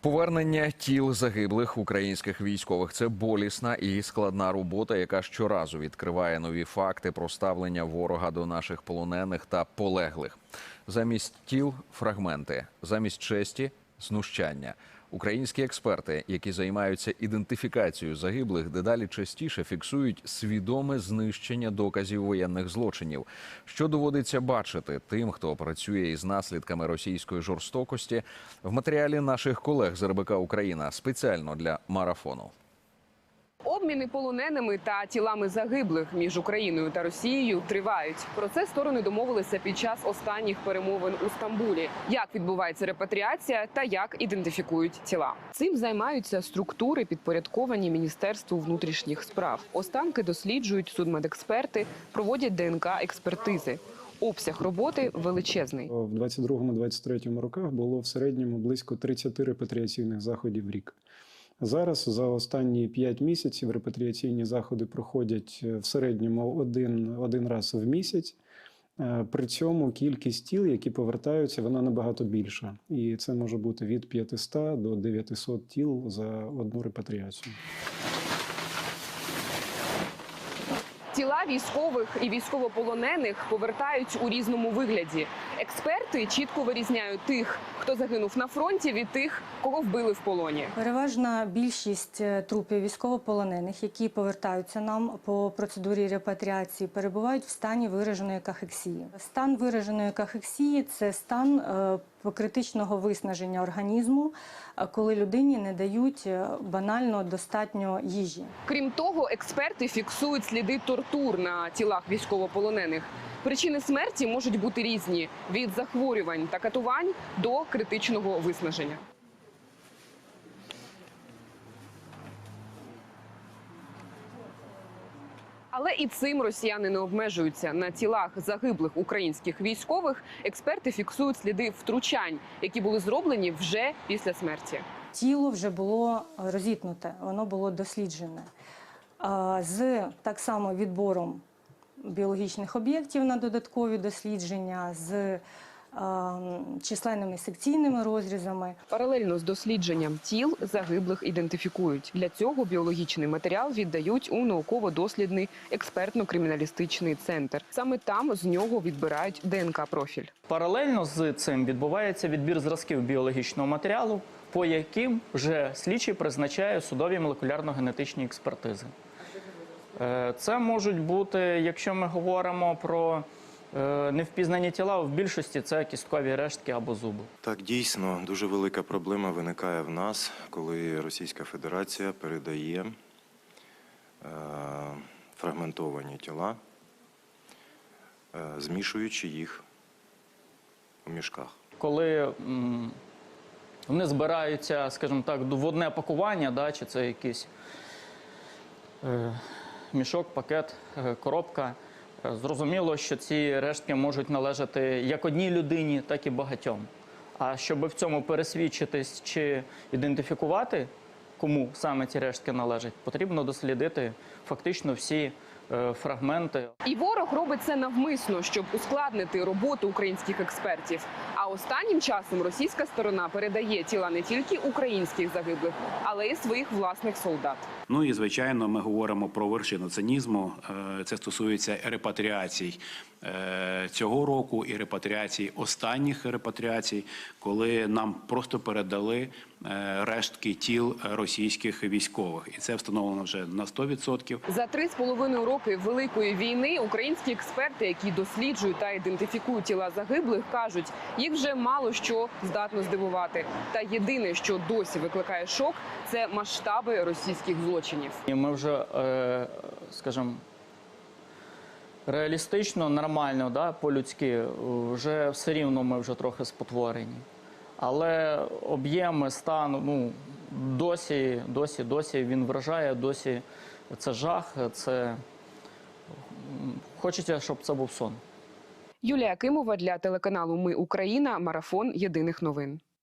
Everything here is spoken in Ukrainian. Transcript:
Повернення тіл загиблих українських військових це болісна і складна робота, яка щоразу відкриває нові факти про ставлення ворога до наших полонених та полеглих. Замість тіл фрагменти, замість честі знущання. Українські експерти, які займаються ідентифікацією загиблих, дедалі частіше фіксують свідоме знищення доказів воєнних злочинів, що доводиться бачити тим, хто працює із наслідками російської жорстокості в матеріалі наших колег з РБК Україна спеціально для марафону. Обміни полоненими та тілами загиблих між Україною та Росією тривають. Про це сторони домовилися під час останніх перемовин у Стамбулі. Як відбувається репатріація та як ідентифікують тіла? Цим займаються структури, підпорядковані Міністерству внутрішніх справ. Останки досліджують судмедексперти, проводять ДНК експертизи. Обсяг роботи величезний. В 22-23 роках було в середньому близько 30 репатріаційних заходів в рік. Зараз за останні 5 місяців репатріаційні заходи проходять е, в середньому один, один раз в місяць. Е, При цьому кількість тіл, які повертаються, вона набагато більша. І це може бути від 500 до 900 тіл за одну репатріацію. Тіла військових і військовополонених повертають у різному вигляді. Експерти чітко вирізняють тих, хто загинув на фронті, від тих, кого вбили в полоні. Переважна більшість е, трупів військовополонених, які повертаються нам по процедурі репатріації, перебувають в стані вираженої кахексії. Стан вираженої кахексії це стан е, критичного виснаження організму, е, коли людині не дають банально достатньо їжі. Крім того, експерти фіксують сліди тортур на тілах військовополонених. Причини смерті можуть бути різні від захворювань та катувань до критичного виснаження. Але і цим росіяни не обмежуються. На тілах загиблих українських військових експерти фіксують сліди втручань, які були зроблені вже після смерті. Тіло вже було розітнуте, воно було досліджене. З так само відбором біологічних об'єктів на додаткові дослідження, з численними секційними розрізами. Паралельно з дослідженням тіл загиблих ідентифікують. Для цього біологічний матеріал віддають у науково-дослідний експертно-криміналістичний центр. Саме там з нього відбирають ДНК профіль. Паралельно з цим відбувається відбір зразків біологічного матеріалу, по яким вже слідчий призначає судові молекулярно-генетичні експертизи. Е, Це можуть бути, якщо ми говоримо про е, невпізнані тіла, в більшості це кісткові рештки або зуби. Так, дійсно, дуже велика проблема виникає в нас, коли Російська Федерація передає е, фрагментовані тіла, змішуючи їх у мішках. Коли вони збираються, скажімо так, в одне пакування, да, чи це якийсь е, мішок, пакет, е, коробка. е, Зрозуміло, що ці рештки можуть належати як одній людині, так і багатьом. А щоб в цьому пересвідчитись чи ідентифікувати, кому саме ці рештки належать, потрібно дослідити фактично всі е, фрагменти. І ворог робить це навмисно, щоб ускладнити роботу українських експертів. А останнім часом російська сторона передає тіла не тільки українських загиблих, але й своїх власних солдат. Ну і звичайно, ми говоримо про вершину цинізму. Е, Це стосується репатріацій е, цього року і репатріацій останніх репатріацій, коли нам просто передали е, рештки тіл російських військових, і це встановлено вже на 100%. За три з половиною роки великої війни українські експерти, які досліджують та ідентифікують тіла загиблих, кажуть, їх вже мало що здатно здивувати. Та єдине, що досі викликає шок, це масштаби російських злочинів. І ми вже, е, скажімо, реалістично, нормально, да, по-людськи, вже все рівно ми вже трохи спотворені. Але об'єми стану, ну, досі, досі, досі він вражає, досі це жах, це хочеться, щоб це був сон. Юлія Кимова для телеканалу Ми Україна. Марафон єдиних новин.